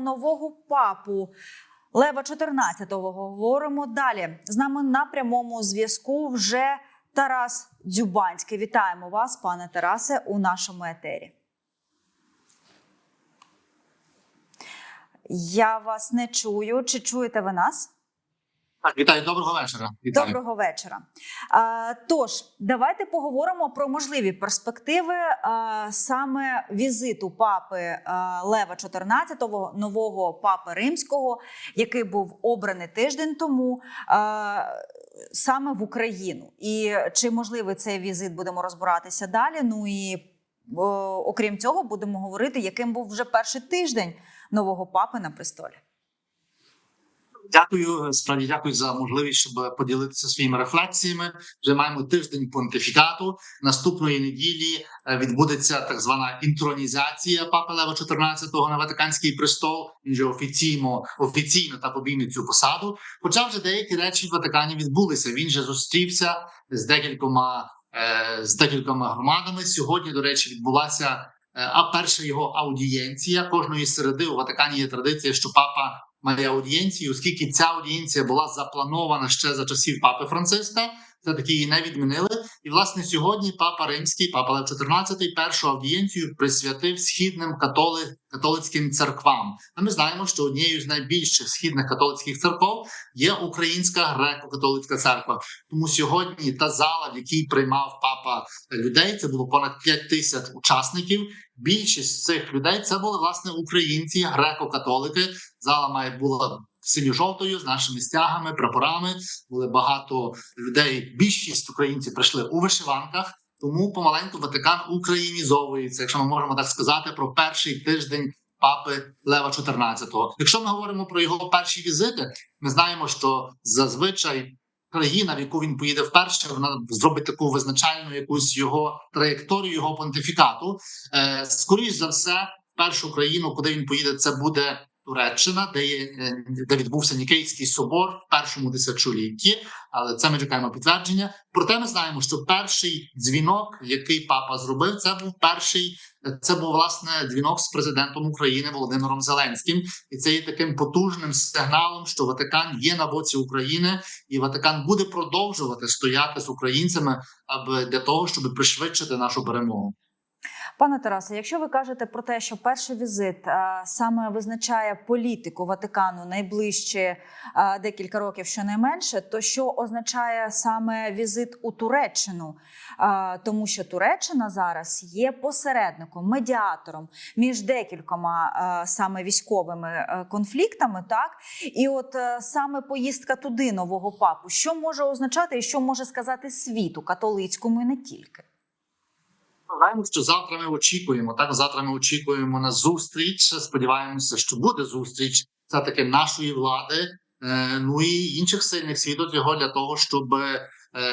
нового папу. Лева 14-го говоримо далі. З нами на прямому зв'язку вже Тарас Дзюбанський. Вітаємо вас, пане Тарасе, у нашому етері. Я вас не чую. Чи чуєте ви нас? Так, вітаю, доброго вечора. Вітаю. Доброго вечора. Тож, давайте поговоримо про можливі перспективи саме візиту папи Лева XIV, нового папи римського, який був обраний тиждень тому. Саме в Україну, і чи можливий цей візит будемо розбиратися далі? Ну і о, окрім цього, будемо говорити, яким був вже перший тиждень нового папи на престолі. Дякую, справді дякую за можливість, щоб поділитися своїми рефлексіями. Вже маємо тиждень понтифікату. Наступної неділі е, відбудеться так звана інтронізація папи Лева XIV на Ватиканський престол. Він вже офіційно офіційно так обійме цю посаду. Хоча вже деякі речі в Ватикані відбулися. Він же зустрівся з декількома е, з декількома громадами. Сьогодні, до речі, відбулася. е, А перша його аудієнція кожної середи у Ватикані є традиція, що папа має аудієнцію, оскільки ця аудієнція була запланована ще за часів папи Франциска. Все таки її не відмінили. І власне сьогодні папа Римський, папа Лев XIV, першу аудієнцію присвятив східним католи... католицьким церквам. А ми знаємо, що однією з найбільших східних католицьких церков є Українська греко-католицька церква. Тому сьогодні та зала, в якій приймав папа людей, це було понад 5 тисяч учасників. Більшість цих людей це були власне українці, греко-католики. Зала має була синьо-жовтою з нашими стягами, прапорами. Були багато людей. Більшість українців прийшли у вишиванках. Тому помаленьку Ватикан українізовується, якщо ми можемо так сказати, про перший тиждень папи Лева XIV. Якщо ми говоримо про його перші візити, ми знаємо, що зазвичай країна, в яку він поїде вперше, вона зробить таку визначальну якусь його траєкторію, його понтифікату. Е, скоріш за все, першу країну, куди він поїде, це буде Туреччина, де є е, де відбувся Нікейський собор в першому тисячолітті, але це ми чекаємо підтвердження. Проте ми знаємо, що перший дзвінок, який папа зробив, це був перший. Це був власне дзвінок з президентом України Володимиром Зеленським, і це є таким потужним сигналом, що Ватикан є на боці України, і Ватикан буде продовжувати стояти з українцями, аби для того, щоб пришвидшити нашу перемогу. Пане Тарасе, якщо ви кажете про те, що перший візит а, саме визначає політику Ватикану найближче а, декілька років, щонайменше, то що означає саме візит у Туреччину? А, тому що Туреччина зараз є посередником, медіатором між декількома саме військовими конфліктами, так і от саме поїздка туди нового папу, що може означати і що може сказати світу католицькому і не тільки. Знаємо, що завтра ми очікуємо. Так, завтра ми очікуємо на зустріч. Сподіваємося, що буде зустріч все таки нашої влади, е, ну і інших сильних світу його для того, щоб, е,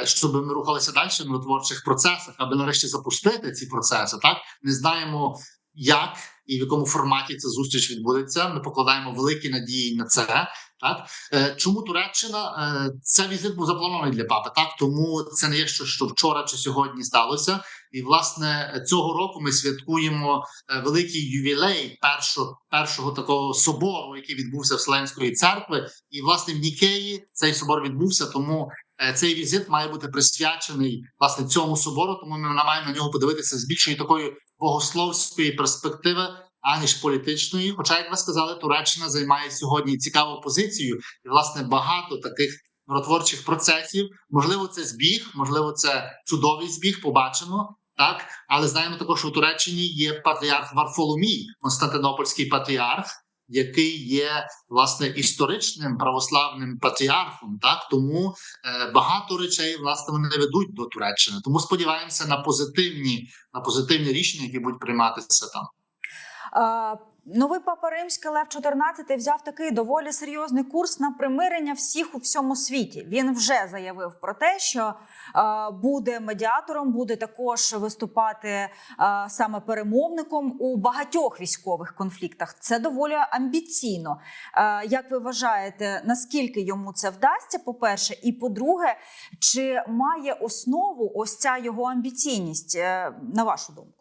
щоб ми рухалися далі в миротворчих процесах, аби нарешті запустити ці процеси. Так не знаємо, як і в якому форматі ця зустріч відбудеться. Ми покладаємо великі надії на це. Так Е, чому Туреччина це візит був запланований для папи? Так тому це не є щось, що вчора чи сьогодні сталося. І власне цього року ми святкуємо е, великий ювілей першого першого такого собору, який відбувся в Вселенської церкви. І власне в Нікеї цей собор відбувся. Тому е, цей візит має бути присвячений власне цьому собору. Тому ми маємо на нього подивитися з більшої такої богословської перспективи. Аніж політичної, хоча, як ви сказали, Туреччина займає сьогодні цікаву позицію, і власне багато таких миротворчих процесів. Можливо, це збіг, можливо, це чудовий збіг. Побачимо так, але знаємо також, що у Туреччині є патріарх Варфоломій, Константинопольський патріарх, який є власне історичним православним патріархом. Так тому е, багато речей власне вони не ведуть до Туреччини. Тому сподіваємося на позитивні на позитивні рішення, які будуть прийматися там. Новий папа римський Лев XIV взяв такий доволі серйозний курс на примирення всіх у всьому світі. Він вже заявив про те, що буде медіатором, буде також виступати саме перемовником у багатьох військових конфліктах. Це доволі амбіційно. Як ви вважаєте, наскільки йому це вдасться? По перше, і по-друге, чи має основу ось ця його амбіційність, е, на вашу думку?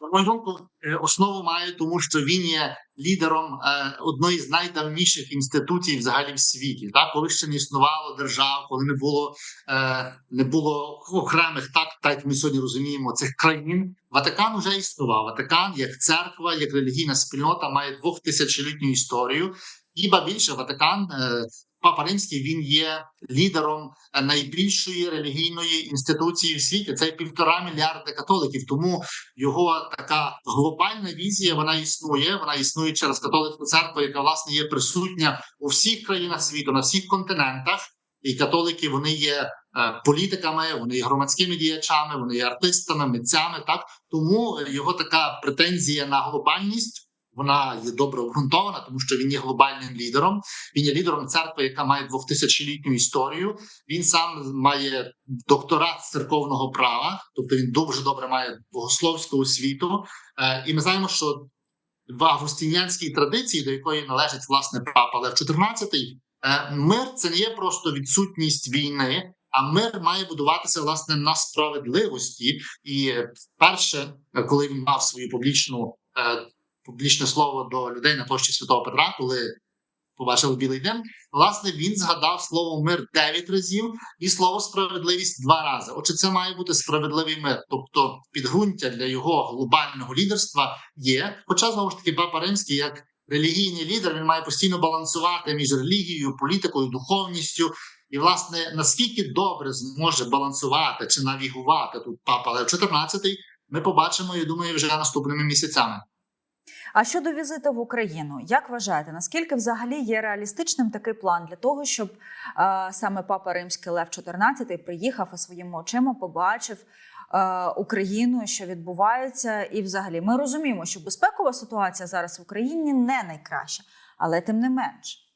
На мою думку, основу має, тому що він є лідером е, одної з найдавніших інституцій взагалі в світі. Так, коли ще не існувало держав, коли не було е, не було окремих, так так як ми сьогодні розуміємо, цих країн. Ватикан вже існував. Ватикан як церква, як релігійна спільнота має двохтисячолітню історію. І ба більше Ватикан, е, Папа Римський, він є лідером е, найбільшої релігійної інституції в світі. Це півтора мільярда католиків. Тому його така глобальна візія вона існує. Вона існує через католицьку церкву, яка власне є присутня у всіх країнах світу, на всіх континентах. І католики вони є е, політиками, вони є громадськими діячами, вони є артистами, митцями. Так тому його така претензія на глобальність. Вона є добре обґрунтована, тому що він є глобальним лідером. Він є лідером церкви, яка має двохтисячолітню історію. Він сам має докторат з церковного права, тобто він дуже добре має богословську освіту. Е, І ми знаємо, що в августинянській традиції, до якої належить власне папа Лев XIV, е, мир це не є просто відсутність війни. А мир має будуватися власне на справедливості. І е, вперше, е, коли він мав свою публічну публічне слово до людей на площі Святого Петра, коли побачив білий дим, власне він згадав слово мир дев'ять разів і слово справедливість два рази. Отже, це має бути справедливий мир. Тобто підґрунтя для його глобального лідерства є. Хоча знову ж таки папа римський як релігійний лідер він має постійно балансувати між релігією, політикою, духовністю. І, власне, наскільки добре зможе балансувати чи навігувати тут папа Лев 14, ми побачимо, я думаю, вже наступними місяцями. А щодо візиту в Україну, як вважаєте, наскільки взагалі є реалістичним такий план для того, щоб е, саме папа Римський Лев XIV приїхав і своїми очима побачив е, Україну, що відбувається, і взагалі ми розуміємо, що безпекова ситуація зараз в Україні не найкраща, але тим не менш.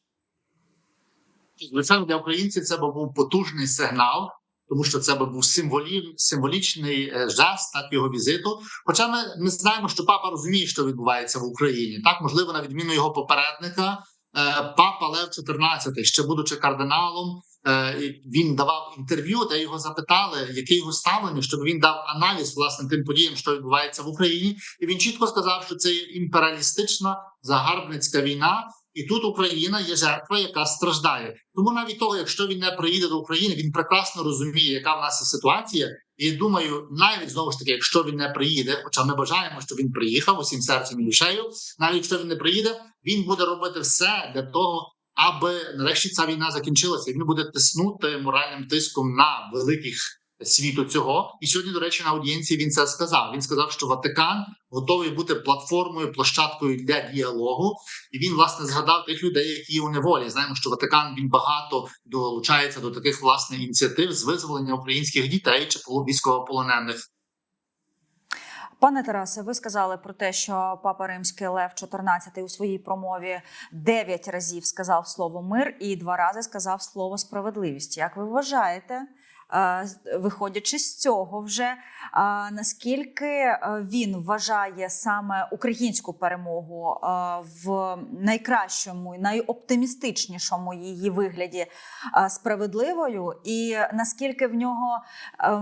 Звичайно, для українців це був потужний сигнал, тому що це був символі, символічний е, жест так його візиту. Хоча ми, ми знаємо, що папа розуміє, що відбувається в Україні. Так, можливо, на відміну його попередника, е, папа Лев XIV, ще будучи кардиналом, е, він давав інтерв'ю, де його запитали, яке його ставлення, щоб він дав аналіз власне тим подіям, що відбувається в Україні, і він чітко сказав, що це імперіалістична загарбницька війна. І тут Україна є жертва, яка страждає. Тому навіть того, якщо він не приїде до України, він прекрасно розуміє, яка в нас ситуація. І думаю, навіть знову ж таки, якщо він не приїде, хоча ми бажаємо, щоб він приїхав усім серцем і душею, навіть якщо він не приїде, він буде робити все для того, аби нарешті ця війна закінчилася. Він буде тиснути моральним тиском на великих світу цього. І сьогодні, до речі, на аудієнції він це сказав. Він сказав, що Ватикан готовий бути платформою, площадкою для діалогу. І він власне згадав тих людей, які у неволі. Знаємо, що Ватикан він багато долучається до таких власне ініціатив з визволення українських дітей чи військовополонених. Пане Тарасе, ви сказали про те, що папа Римський Лев XIV у своїй промові дев'ять разів сказав слово мир і два рази сказав слово справедливість. Як ви вважаєте? Виходячи з цього, вже наскільки е, він вважає саме українську перемогу е, в найкращому і найоптимістичнішому її вигляді е, справедливою, і наскільки в нього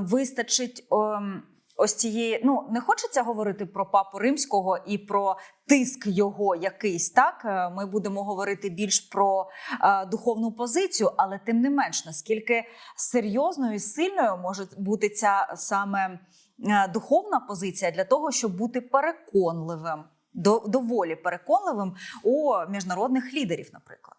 вистачить ем, ось цієї, ну не хочеться говорити про папу римського і про тиск його якийсь. Так Е, ми будемо говорити більш про е, духовну позицію, але тим не менш, наскільки серйозною і сильною може бути ця саме е, духовна позиція для того, щоб бути переконливим, до, доволі переконливим у міжнародних лідерів, наприклад.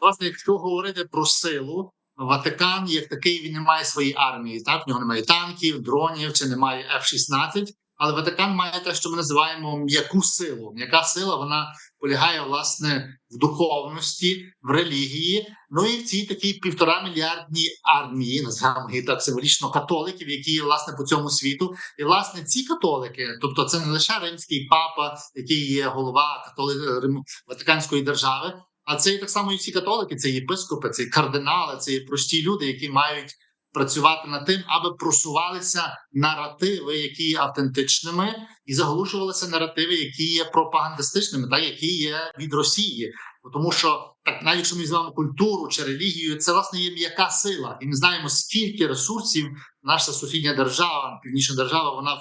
Власне, якщо говорити про силу, Ватикан як такий він не має своєї армії. Так в нього немає танків, дронів чи немає F-16, Але Ватикан має те, що ми називаємо м'яку силу. М'яка сила вона полягає власне в духовності, в релігії. Ну і в цій такій півтора мільярдній армії, називаємо її так символічно католиків, які є власне по цьому світу. І власне ці католики, тобто це не лише римський папа, який є голова католи... Ватиканської держави. А це і так само і всі католики, це єпископи, це кардинали, це є прості люди, які мають працювати над тим, аби просувалися наративи, які є автентичними, і заглушувалися наративи, які є пропагандистичними, та які є від Росії. Тому що так, навіть якщо ми візьмемо культуру чи релігію, це власне є м'яка сила, і ми знаємо, скільки ресурсів наша сусідня держава, північна держава, вона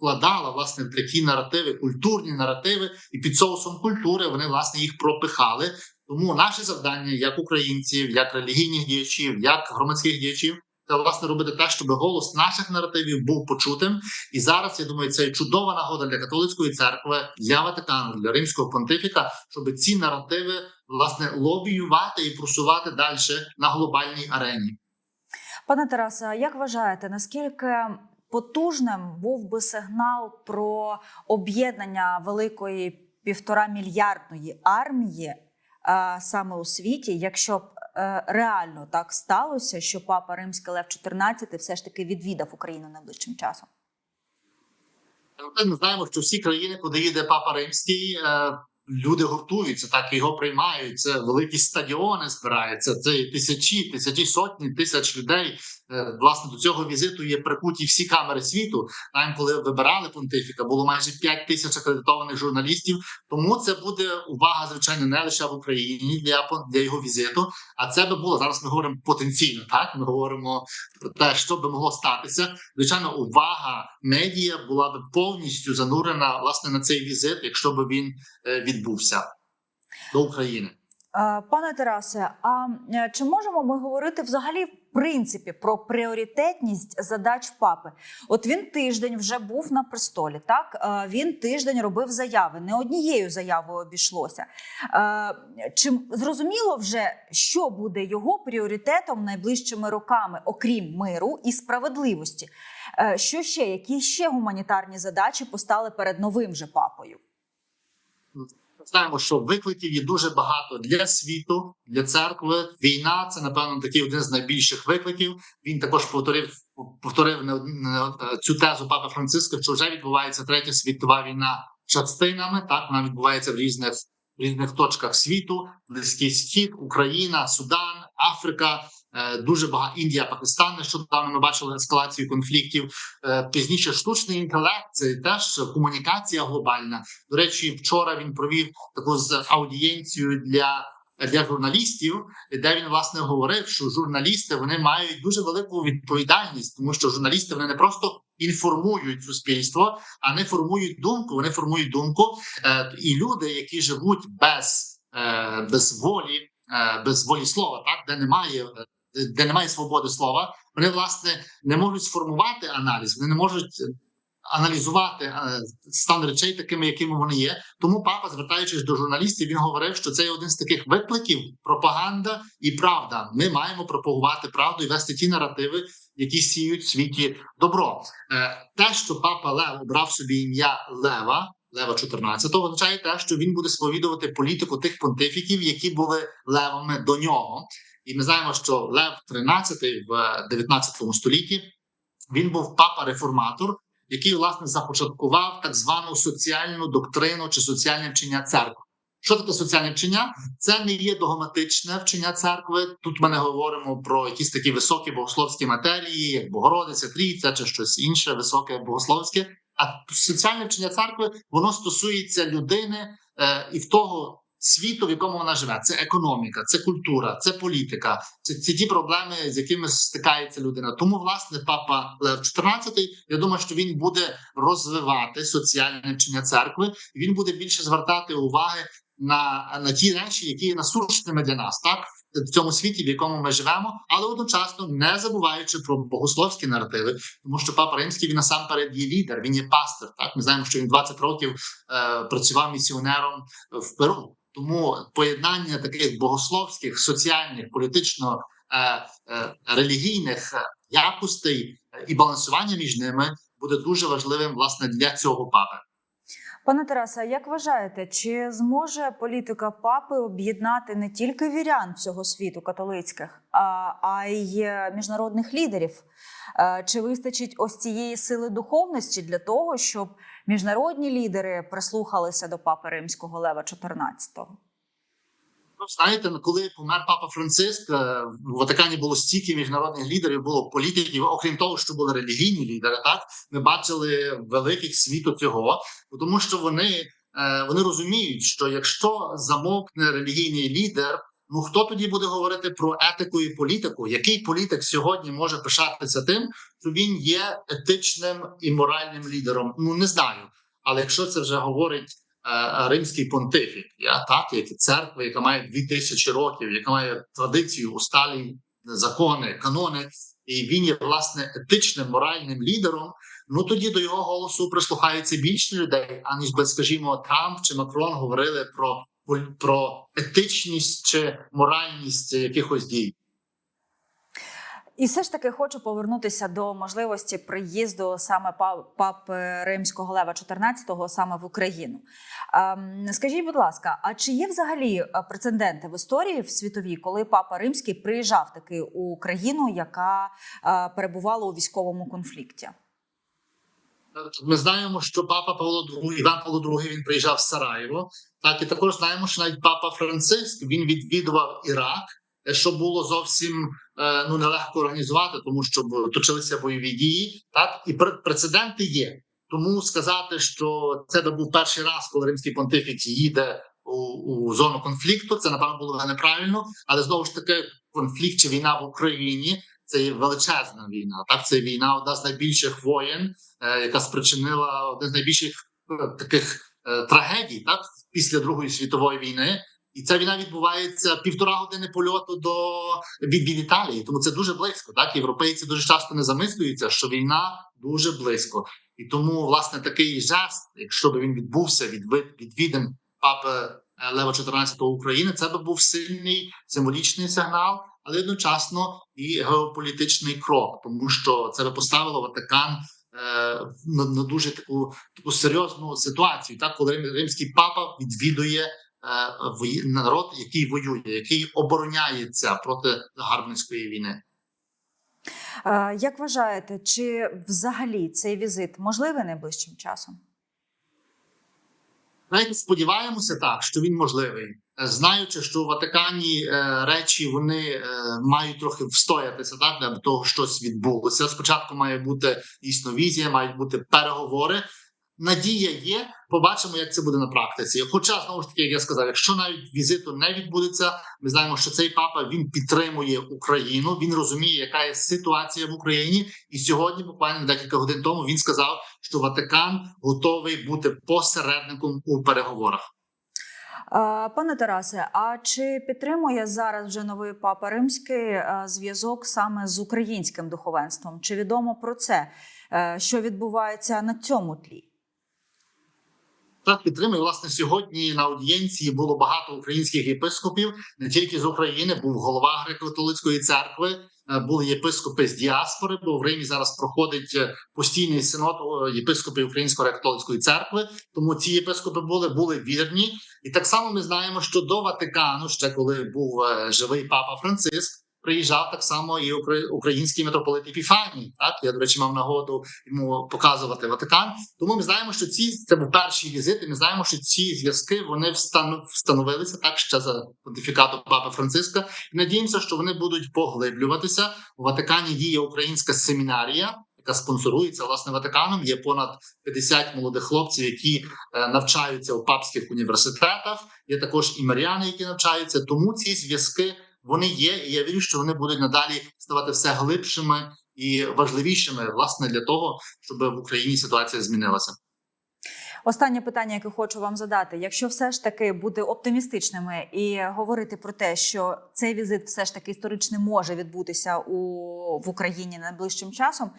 вкладала власне в такі наративи, культурні наративи, і під соусом культури вони власне їх пропихали. Тому наше завдання, як українців, як релігійних діячів, як громадських діячів, це власне робити те, щоб голос наших наративів був почутим. І зараз я думаю, це чудова нагода для католицької церкви, для Ватикану, для римського понтифіка, щоб ці наративи власне лобіювати і просувати далі на глобальній арені. Пане Тарасе, як вважаєте, наскільки потужним був би сигнал про об'єднання великої півтора мільярдної армії саме у світі, якщо б е, реально так сталося, що папа Римський Лев XIV все ж таки відвідав Україну найближчим часом? Ми знаємо, що всі країни, куди їде папа римський, е, люди гуртуються, так його приймають. Це великі стадіони збираються. Це тисячі, тисячі сотні тисяч людей. Е, Власне, до цього візиту є прикуті всі камери світу. Нам, коли вибирали понтифіка, було майже 5 тисяч акредитованих журналістів. Тому це буде увага, звичайно, не лише в Україні для для його візиту. А це би було зараз. Ми говоримо потенційно. Так ми говоримо про те, що би могло статися. Звичайно, увага медіа була б повністю занурена власне на цей візит, якщо б він е, відбувся до України. Е, Пане Тарасе, а е, чи можемо ми говорити взагалі в принципі про пріоритетність задач папи? От він тиждень вже був на престолі. Так Е, він тиждень робив заяви. Не однією заявою обійшлося. Чи зрозуміло вже, що буде його пріоритетом найближчими роками, окрім миру і справедливості? Що ще? Які ще гуманітарні задачі постали перед новим же папою? Знаємо, що викликів є дуже багато для світу, для церкви. Війна це напевно такий один з найбільших викликів. Він також повторив повторив од- цю тезу Папи Франциска, що вже відбувається третя світова війна частинами. Так вона відбувається в різних в різних точках світу: Близький Схід, Україна, Судан, Африка. Е, Дуже багато Індія, Пакистан. Нещодавно ми бачили ескалацію конфліктів. Е, Пізніше штучний інтелект це теж комунікація глобальна. До речі, вчора він провів таку з аудієнцію для. Для журналістів, де він власне говорив, що журналісти вони мають дуже велику відповідальність, тому що журналісти вони не просто інформують суспільство, а не формують думку. Вони формують думку, е, і люди, які живуть без, без волі, без волі слова, так де немає, де немає свободи слова, вони власне не можуть сформувати аналіз, вони не можуть е, аналізувати е, стан речей такими, якими вони є. Тому папа, звертаючись до журналістів, він говорив, що це є один з таких викликів: пропаганда і правда. Ми маємо пропагувати правду і вести ті наративи, які сіють в світі добро. Е, Те, що папа Лев обрав собі ім'я Лева. Лева 14 означає те, що він буде сповідувати політику тих понтифіків, які були левами до нього. І ми знаємо, що Лев 13 в 19 столітті він був папа-реформатор, який власне започаткував так звану соціальну доктрину чи соціальне вчення церкви. Що таке соціальне вчення? Це не є догматичне вчення церкви. Тут ми не говоримо про якісь такі високі богословські матерії, як Богородиця, Трійця чи щось інше високе богословське. А соціальне вчення церкви воно стосується людини е, і в того світу, в якому вона живе. Це економіка, це культура, це політика, це, це ті проблеми, з якими стикається людина. Тому, власне, папа Лев XIV, я думаю, що він буде розвивати соціальне вчення церкви, він буде більше звертати уваги на, на ті речі, які є насущними для нас, так в цьому світі, в якому ми живемо, але одночасно не забуваючи про богословські наративи, тому що папа римський він насамперед є лідер, він є пастир. Так ми знаємо, що він 20 років е, працював місіонером в Перу. Тому поєднання таких богословських, соціальних, політично е, е, релігійних е, якостей і балансування між ними буде дуже важливим власне для цього папи. Пане Тарасе, як вважаєте, чи зможе політика папи об'єднати не тільки вірян всього світу католицьких, а, а й міжнародних лідерів? Чи вистачить ось цієї сили духовності для того, щоб міжнародні лідери прислухалися до папи римського Лева XIV? Ну, знаєте, коли помер папа Франциск, е, в Ватикані було стільки міжнародних лідерів, було політиків, окрім того, що були релігійні лідери. Так ми бачили великих світу цього, тому що вони, е, вони розуміють, що якщо замовкне релігійний лідер, Ну хто тоді буде говорити про етику і політику? Який політик сьогодні може пишатися тим, що він є етичним і моральним лідером? Ну не знаю. Але якщо це вже говорить е, римський понтифік, я так, як і церква, яка має дві тисячі років, яка має традицію, усталі закони, канони, і він є власне етичним моральним лідером. Ну тоді до його голосу прислухається більше людей, аніж би, скажімо, Трамп чи Макрон говорили про про етичність чи моральність якихось дій. І все ж таки хочу повернутися до можливості приїзду саме папи римського лева 14-го саме в Україну. Ем, скажіть, будь ласка, а чи є взагалі е, прецеденти в історії в світовій, коли папа римський приїжджав таки у країну, яка е, перебувала у військовому конфлікті? Ми знаємо, що папа Павло II, Іван Павло II, він приїжджав в Сараєво. Так і також знаємо, що навіть папа Франциск він відвідував Ірак, що було зовсім е, ну нелегко організувати, тому що точилися бойові дії. Так і прецеденти є. Тому сказати, що це був перший раз, коли римський понтифік їде у, у зону конфлікту. Це напевно було неправильно, але знову ж таки конфлікт чи війна в Україні це величезна війна. Так, це війна одна з найбільших воєн, е, яка спричинила одне з найбільших е, таких е, трагедій, так після Другої світової війни. І ця війна відбувається півтора години польоту до від, від Італії, тому це дуже близько. Так європейці дуже часто не замислюються, що війна дуже близько, і тому власне такий жест, якщо б він відбувся від відвідин папи Лева 14 України, це би був сильний символічний сигнал але одночасно і геополітичний крок, тому що це би поставило Ватикан е, на, на дуже таку таку серйозну ситуацію, так коли римський папа відвідує е, народ, який воює, який обороняється проти загарбницької війни. Як вважаєте, чи взагалі цей візит можливий найближчим часом? Навіть сподіваємося так, що він можливий знаючи, що в Ватикані е, речі вони е, мають трохи встоятися, так для того, щось відбулося. Спочатку має бути дійсно візія, мають бути переговори. Надія є, побачимо, як це буде на практиці. Хоча знову ж таки, як я сказав, якщо навіть візиту не відбудеться, ми знаємо, що цей папа він підтримує Україну. Він розуміє, яка є ситуація в Україні, і сьогодні, буквально декілька годин тому, він сказав, що Ватикан готовий бути посередником у переговорах. Пане Тарасе, а чи підтримує зараз вже новий папа римський зв'язок саме з українським духовенством? Чи відомо про це, е, що відбувається на цьому тлі? Так, підтримує. Власне, сьогодні на аудієнції було багато українських єпископів, не тільки з України, був голова греко-католицької церкви. Е, були єпископи з діаспори, бо в Римі зараз проходить е, постійний синод єпископів Української католицької церкви. Тому ці єпископи були були вірні, і так само ми знаємо, що до Ватикану, ще коли був е, живий папа Франциск, приїжджав так само і український митрополит Епіфаній. Так я до речі мав нагоду йому показувати Ватикан. Тому ми знаємо, що ці це був перший візит. і Ми знаємо, що ці зв'язки вони встановилися так ще за понтифікату Папи Франциска. І надіємося, що вони будуть поглиблюватися у Ватикані. Діє українська семінарія. Яка спонсорується власне Ватиканом, є понад 50 молодих хлопців, які е, навчаються у папських університетах. Є також і маріани, які навчаються. Тому ці зв'язки вони є, і я вірю, що вони будуть надалі ставати все глибшими і важливішими, власне, для того, щоб в Україні ситуація змінилася. Останнє питання, яке хочу вам задати: якщо все ж таки бути оптимістичними і говорити про те, що цей візит все ж таки історично може відбутися у в Україні найближчим часом,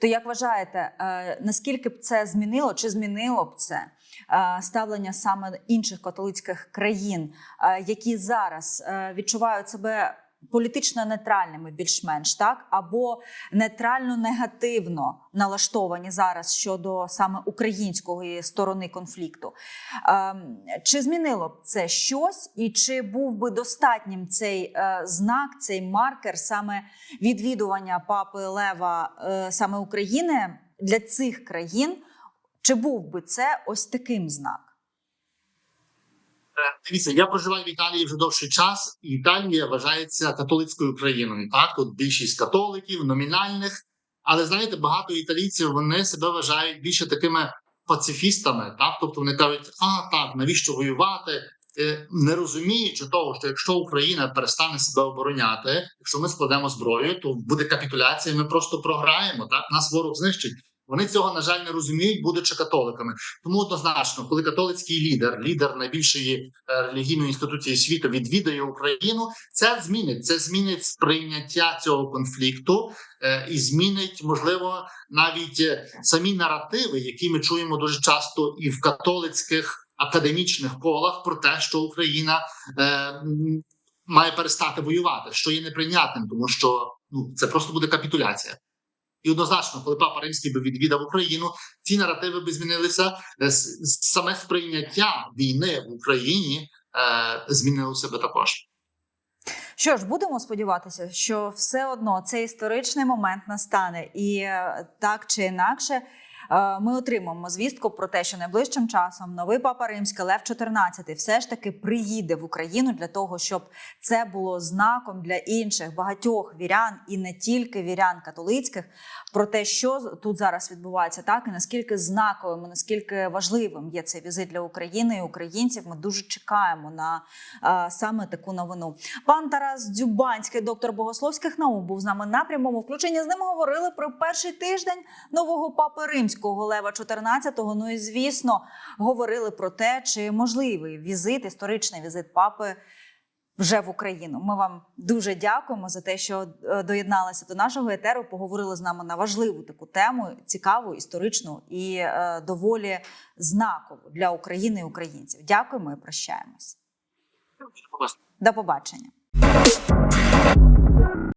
то як вважаєте, е, наскільки б це змінило чи змінило б це е, ставлення саме інших католицьких країн, е, які зараз відчувають себе політично нейтральними, більш-менш так, або нейтрально негативно налаштовані зараз щодо саме української сторони конфлікту. Ем, чи змінило б це щось, і чи був би достатнім цей е, знак, цей маркер, саме відвідування папи Лева е, саме України для цих країн? Чи був би це ось таким знаком? Е, дивіться, я проживаю в Італії вже довший час, Італія вважається католицькою країною. Так, тут більшість католиків, номінальних, але знаєте, багато італійців вони себе вважають більше такими пацифістами. Так, тобто вони кажуть, а так, навіщо воювати? е, не розуміючи того, що якщо Україна перестане себе обороняти, якщо ми складемо зброю, то буде капітуляція. Ми просто програємо. Так нас ворог знищить. Вони цього на жаль не розуміють, будучи католиками. Тому однозначно, коли католицький лідер, лідер найбільшої е, релігійної інституції світу, відвідає Україну, це змінить. Це змінить сприйняття цього конфлікту е, і змінить, можливо, навіть е, самі наративи, які ми чуємо дуже часто і в католицьких академічних колах про те, що Україна е, має перестати воювати, що є неприйнятним, тому що ну це просто буде капітуляція. І однозначно, коли папа римський би відвідав Україну, ці наративи би змінилися. Е, Саме сприйняття війни в Україні е, змінилося би також. Що ж, будемо сподіватися, що все одно цей історичний момент настане, і е, так чи інакше. Е, Ми отримаємо звістку про те, що найближчим часом новий папа римський Лев XIV все ж таки приїде в Україну для того, щоб це було знаком для інших багатьох вірян і не тільки вірян католицьких про те, що тут зараз відбувається, так і наскільки знаковим, і наскільки важливим є цей візит для України і українців. Ми дуже чекаємо на е, саме таку новину. Пан Тарас Дзюбанський, доктор богословських наук, був з нами на прямому включенні. З ним говорили про перший тиждень нового папи римського Лева 14-го. Ну і звісно, говорили про те, чи можливий візит, історичний візит папи. Вже в Україну. Ми вам дуже дякуємо за те, що е, доєдналися до нашого етеру. Поговорили з нами на важливу таку тему, цікаву, історичну і е, доволі знакову для України і українців. Дякуємо і прощаємось. До побачення.